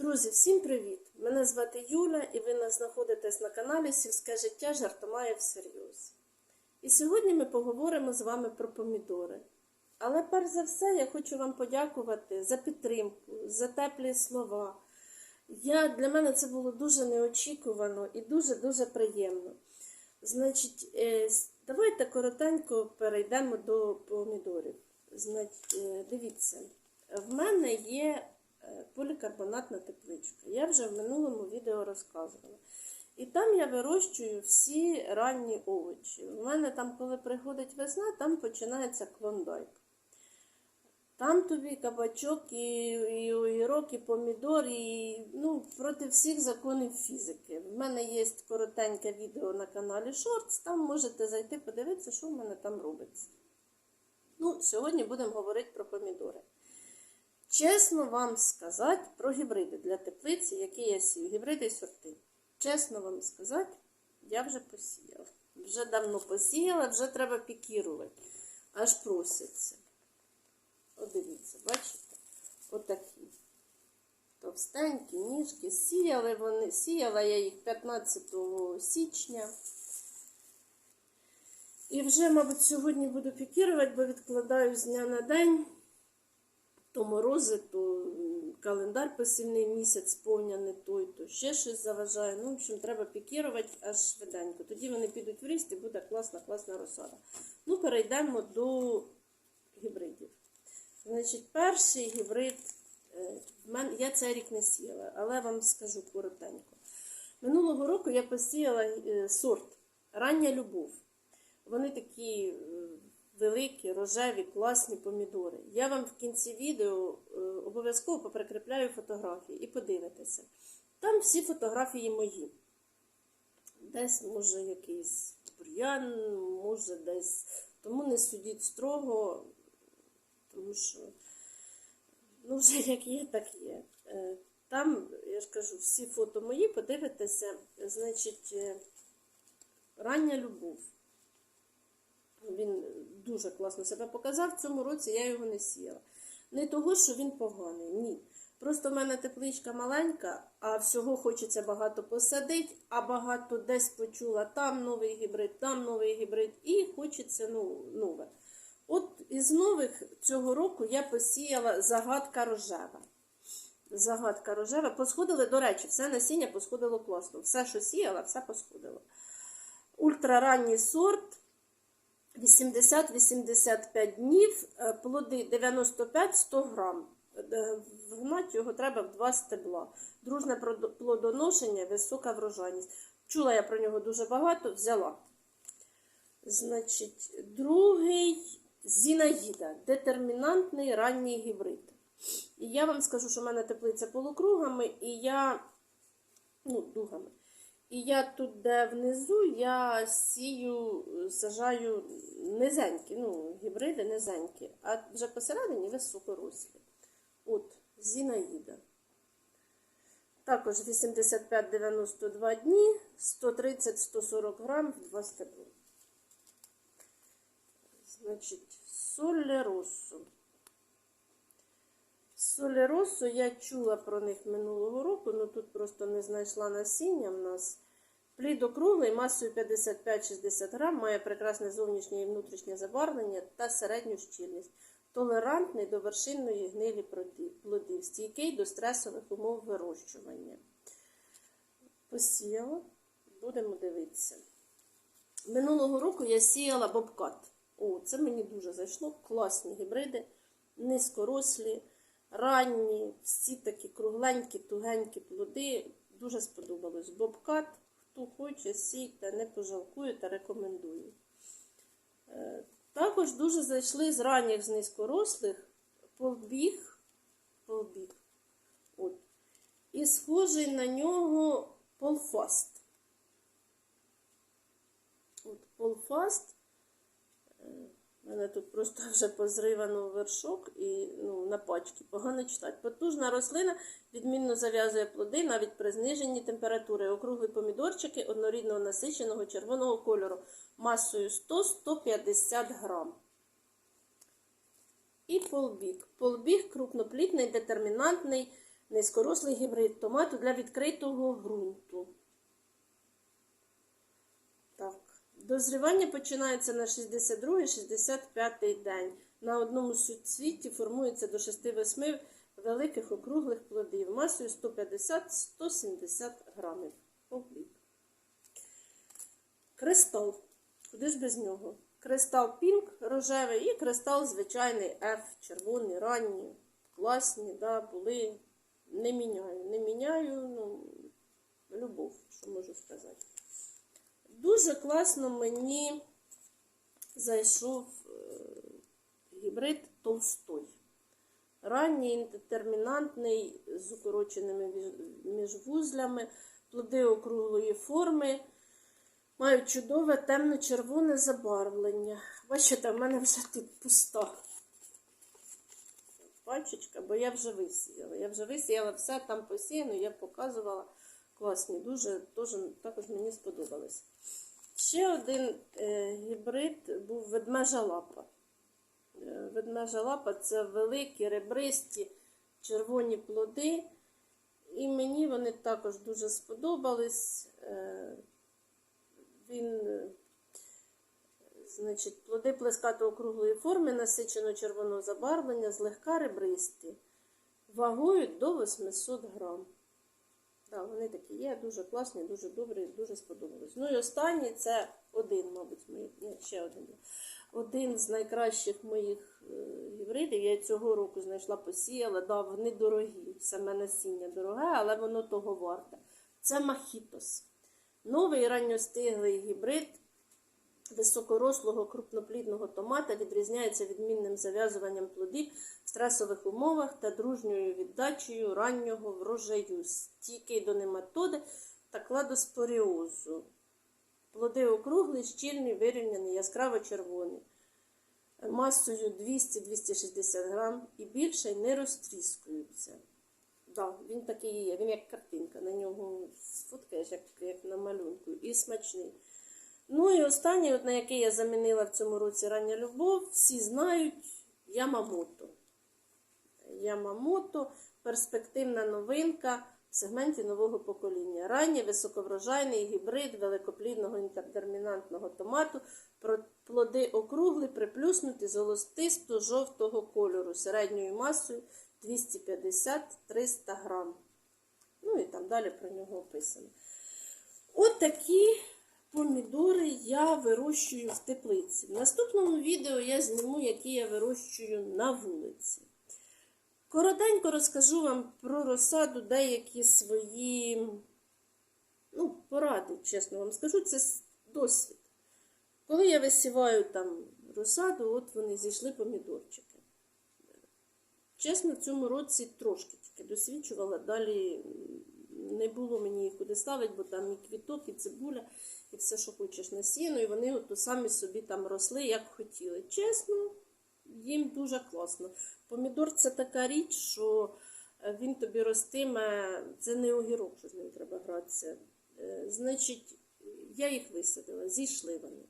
Друзі, всім привіт! Мене звати Юля і ви знаходитесь на каналі Сільське життя жартомає всерйоз. І сьогодні ми поговоримо з вами про помідори. Але перш за все я хочу вам подякувати за підтримку, за теплі слова. Я, Для мене це було дуже неочікувано і дуже-дуже приємно. Значить, е, давайте коротенько перейдемо до помідорів. Значить, е, дивіться, в мене є полікарбонатна тепличка. Я вже в минулому відео розказувала. І там я вирощую всі ранні овочі. У мене там, коли приходить весна, там починається клондайк. Там тобі кабачок, і, і огірок, і помідор, і ну, проти всіх законів фізики. В мене є коротеньке відео на каналі Shorts, там можете зайти подивитися, що в мене там робиться. Ну, сьогодні будемо говорити про помідори. Чесно вам сказати про гібриди для теплиці, які я сію. Гібриди і сорти. Чесно вам сказати, я вже посіяла. Вже давно посіяла, вже треба пікірувати. Аж просяться. От дивіться, бачите? Отакі. Товстенькі ніжки. Сіяли вони, сіяла я їх 15 січня. І вже, мабуть, сьогодні буду пікірувати, бо відкладаю з дня на день. То морози, то календар посівний місяць повняний той, то ще щось заважає. Ну, в общем, треба пікірувати аж швиденько. Тоді вони підуть в ріст і буде класна, класна розсада. Ну, перейдемо до гібридів. Значить, перший гібрид, е, я цей рік не сіяла, але вам скажу коротенько. Минулого року я посіяла е, сорт Рання любов. Вони такі е, великі, рожеві, класні помідори. Я вам в кінці відео е, обов'язково поприкріпляю фотографії і подивитеся. Там всі фотографії мої. Десь, може, якийсь бур'ян, може, десь. Тому не судіть строго, тому що ну, вже як є, так є. Е, Там, я ж кажу, всі фото мої, подивитеся, значить, е, рання любов. Він дуже класно себе показав. В цьому році я його не сіяла. Не того, що він поганий, ні. Просто в мене тепличка маленька, а всього хочеться багато посадити, а багато десь почула там новий гібрид, там новий гібрид, і хочеться ну, нове. От із нових цього року я посіяла загадка рожева. Загадка рожева. Посходили, до речі, все насіння посходило класно. Все, що сіяла, все посходило. Ультраранній сорт 80-85 днів, е, плоди 95-100 грам. Е, Вгнати його треба в два стебла. Дружне плодоношення, висока врожайність. Чула я про нього дуже багато, взяла. Значить, другий Зінаїда, детермінантний ранній гібрид. І я вам скажу, що в мене теплиця полукругами, і я, ну, дугами. І я тут, де внизу, я сію, сажаю низенькі, ну, гібриди низенькі, а вже посередині високорослі. От, Зінаїда. Також 85-92 дні, 130-140 грам в 2 стебли. Значить, соле росу. Соле росу я чула про них минулого року, але тут просто не знайшла насіння в нас. Плід округлий масою 55-60 грам, має прекрасне зовнішнє і внутрішнє забарвлення та середню щільність. Толерантний до вершинної гнилі плодів, стійкий до стресових умов вирощування. Посіяла, будемо дивитися. Минулого року я сіяла бобкат. О, це мені дуже зайшло. Класні гібриди, низькорослі, ранні, всі такі кругленькі, тугенькі плоди. Дуже сподобалось. Бобкат, хто хоче, сійте, не пожалкую та рекомендую. Е, Також дуже зайшли з ранніх з низькорослих полбіг, полбіг. От. І схожий на нього полфаст. От полфаст. У мене тут просто вже позривано вершок і ну, на пачки. Погано читати. Потужна рослина відмінно зав'язує плоди навіть при зниженні температури. Округлі помідорчики однорідного насиченого червоного кольору масою 100-150 грам. І полбіг. Полбіг крупноплітний, детермінантний, Низькорослий гібрид томату для відкритого ґрунту. Так. Дозрівання починається на 62-65 день. На одному суцвіті формується до 6-8 великих округлих плодів масою 150-170 грамів. Облік. Кристал. Куди ж без нього? Кристал пінк рожевий і кристал звичайний F, червоний, ранній. Класні, да, були. Не міняю. Не міняю, ну, любов, що можу сказати. Дуже класно мені зайшов е, гібрид Толстой. Ранній, індетермінантний, з укороченими міжвузлями, плоди округлої форми, мають чудове темно-червоне забарвлення. Бачите, в мене вже тут пуста пачечка, бо я вже висіяла. Я вже висіяла все там посіяно, я показувала. Класні, дуже теж, також мені сподобалось. Ще один е, гібрид був ведмежа лапа. Е, ведмежа лапа це великі, ребристі, червоні плоди. І мені вони також дуже сподобались. Е, він, значить, плоди плескато округлої форми, насичено червоного забарвлення, злегка ребристі, вагою до 800 грам. Так, вони такі є, дуже класні, дуже добрі, дуже сподобались. Ну і останній це один, мабуть, моїх, ні, ще один. Один з найкращих моїх е, гібридів. Я цього року знайшла, посіяла. Да, вони дорогі. Саме насіння дороге, але воно того варте. Це махітос. Новий ранньостиглий гібрид високорослого крупноплідного томата відрізняється відмінним зав'язуванням плодів стресових умовах та дружньою віддачею раннього врожаю, стійкий до нематоди та кладоспоріозу. Плоди округлі, щільні, вирівняні, яскраво червоні, масою 200-260 грам і більше не розтріскуються. Да, він такий є, він як картинка, на нього сфоткаєш, як, як на малюнку, і смачний. Ну і останній, от на який я замінила в цьому році рання любов, всі знають Ямамото. Ямамото перспективна новинка в сегменті нового покоління. Ранній високоврожайний гібрид великоплідного інтердермінантного томату. Плоди округлі, приплюснуті, золотисто-жовтого кольору середньою масою 250-300 грам. Ну і там далі про нього описано. От такі помідори я вирощую в теплиці. В наступному відео я зніму, які я вирощую на вулиці. Коротенько розкажу вам про розсаду деякі свої ну, поради, чесно вам скажу, це досвід. Коли я висіваю там розсаду, от вони зійшли помідорчики. Чесно, в цьому році трошки тільки досвідчувала, далі не було мені їх куди ставити, бо там і квіток, і цибуля, і все, що хочеш на сіно, і вони от самі собі там росли, як хотіли. Чесно, їм дуже класно. Помідор це така річ, що е, він тобі ростиме, це не огірок, що з ним треба гратися. Е, Значить, я їх висадила, зійшли вони.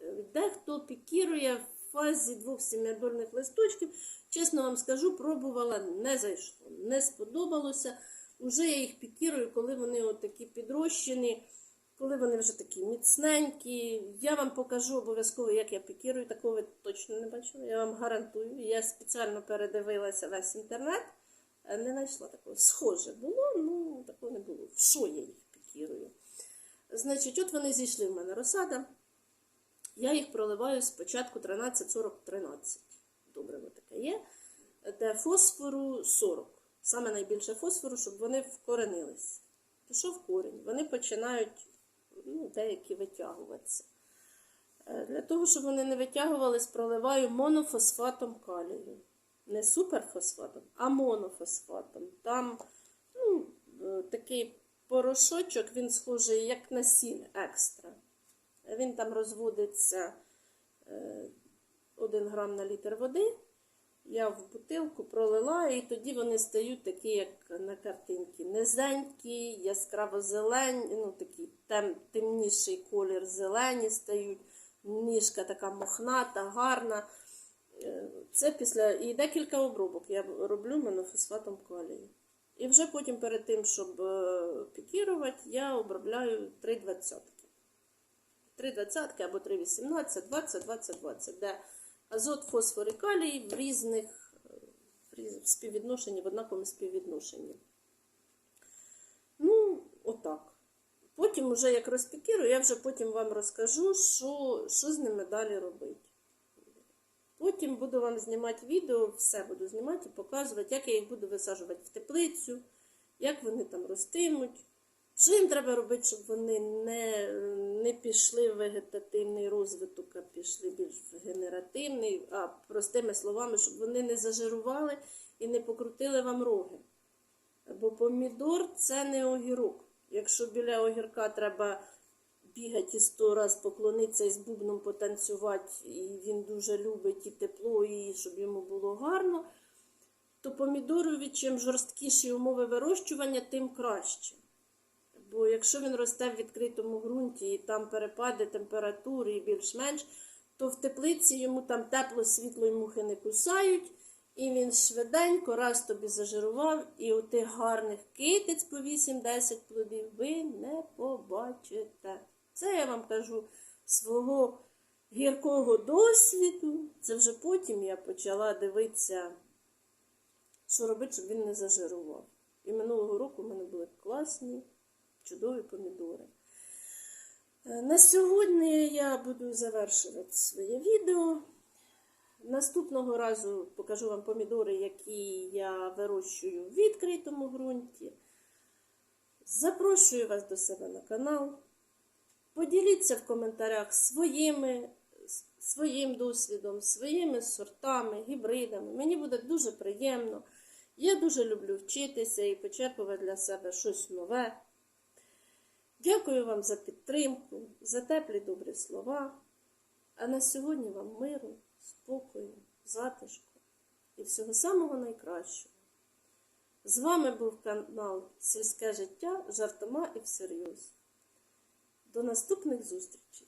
Е, Дехто пікірує в фазі двох сім'ядольних листочків. Чесно вам скажу, пробувала, не зайшло, не сподобалося. Уже я їх пікірую, коли вони такі підрощені, коли вони вже такі міцненькі. Я вам покажу обов'язково, як я пікірую. Такого ви точно не бачили. Я вам гарантую. Я спеціально передивилася весь інтернет. е, Не знайшла такого. Схоже було, ну такого не було. В що я їх пікірую? Значить, от вони зійшли в мене розсада. Я їх проливаю спочатку 13-40-13. Добре, таке є. Де фосфору 40. Саме найбільше фосфору, щоб вони вкоренились. Пішов корінь. Вони починають ну, деякі витягуватися. Е, Для того, щоб вони не витягувались, проливаю монофосфатом калію. Не суперфосфатом, а монофосфатом. Там ну, е, такий порошочок, він схожий як на сіль екстра. Він там розводиться 1 грам на літр води. Я в бутилку пролила, і тоді вони стають такі, як на картинці. Низенькі, яскраво зелені, ну такий тем, темніший колір зелені стають. Ніжка така мохната, гарна. Е, Це після і декілька обробок я роблю монофосфатом калію. І вже потім перед тим, щоб е, пікірувати, я обробляю 3 двадцятки. 3 двадцятки або 3 18, 20, 20, 20, де азот, фосфор і калій в різних е, в однаковому співвідношенні. Ну, отак. Потім, уже як розпікірую, я вже потім вам розкажу, що, що з ними далі робити. Потім буду вам знімати відео, все буду знімати і показувати, як я їх буду висаджувати в теплицю, як вони там ростимуть. Що їм треба робити, щоб вони не, не пішли в вегетативний розвиток, а пішли більш в генеративний, а простими словами, щоб вони не зажирували і не покрутили вам роги. Бо помідор це не огірок. Якщо біля огірка треба бігати і сто раз поклонитися і з бубном потанцювати, і він дуже любить і тепло, і щоб йому було гарно, то помідорові чим жорсткіші умови вирощування, тим краще. Бо якщо він росте в відкритому ґрунті і там перепади температури і більш-менш, то в теплиці йому там тепло, світло і мухи не кусають, і він швиденько раз тобі зажирував, і у тих гарних китиць по 8-10 плодів ви не побачите. Це я вам кажу свого гіркого досвіду. Це вже потім я почала дивитися, що робити, щоб він не зажирував. І минулого року в мене були класні, чудові помідори. Е, На сьогодні я буду завершувати своє відео. Наступного разу покажу вам помідори, які я вирощую в відкритому ґрунті. Запрошую вас до себе на канал. Поділіться в коментарях своїми, своїм досвідом, своїми сортами, гібридами. Мені буде дуже приємно. Я дуже люблю вчитися і почерпувати для себе щось нове. Дякую вам за підтримку, за теплі добрі слова. А на сьогодні вам миру, спокою, затишку і всього самого найкращого. З вами був канал Сільське життя жартома і всерйоз. До наступних зустрічей!